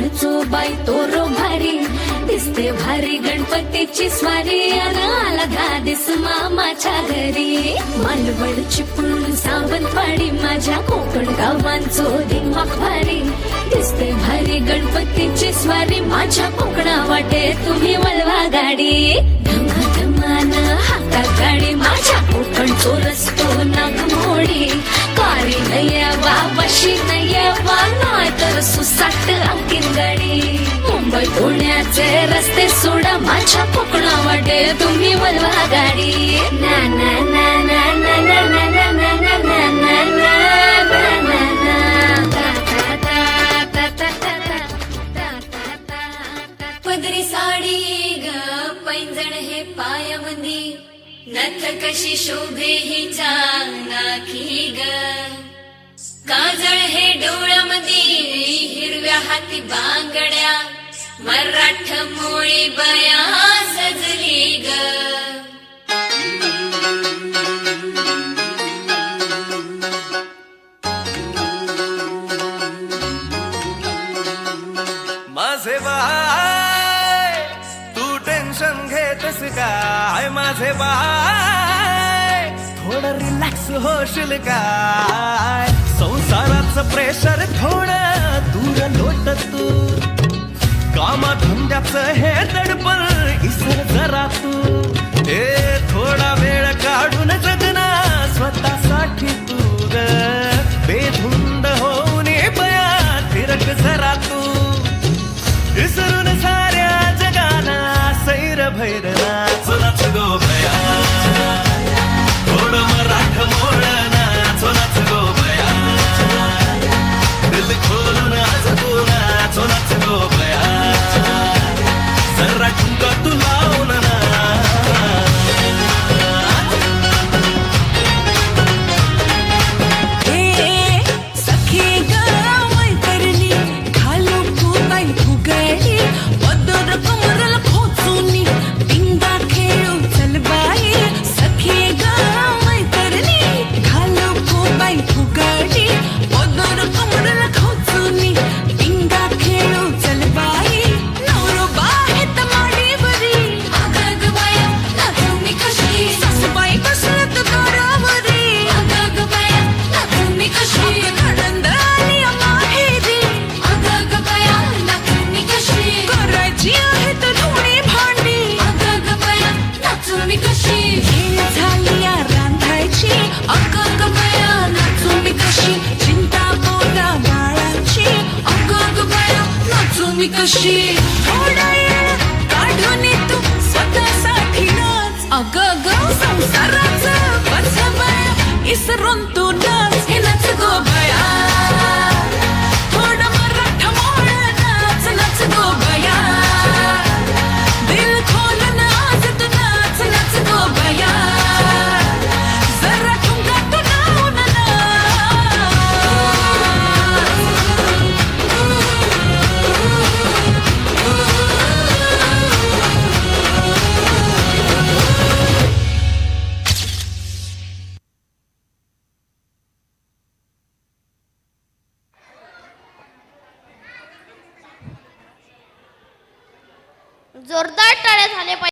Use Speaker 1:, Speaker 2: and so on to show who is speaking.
Speaker 1: मालवणचो बाई तोरो भारी. दिसते भारी गणपतीची स्वारी आला दिस मामाच्या घरी. मालवण चिपळूण सावंतवाडी माझ्या कोकण गावांचो दिमाग भारी. दिसते भारी गणपतीची स्वारी माझ्या कोकणा वाटे तुम्ही वळवा गाडी. धमा धमाना हातात गाडी माझ्या कोकण रस्तो नागमोडी होय पुण्याचे रस्ते सोडा माझ्या कोकणा तुम्ही वलवा गाडी ना ना ना ना ना ना ना ना ना ना ना ना ना पदरी साडी ग पैंजण हे पायामंदी नथ कशी शोभे चांगला की ग काजळ हे डोळ्यामध्ये हिरव्या हाती बांगड्या मराठ मोळी बया सजली ग.
Speaker 2: माझे बाय तू टेन्शन घेतस काय? माझे बाय थोडं रिलॅक्स होशील काय? संसाराचं प्रेशर थोडं दूर लोट तू
Speaker 3: യാത്ര ഹേ തടുപ്പറ ajuda do because she
Speaker 4: जोरदार टाळ्या झाले पाहिजे.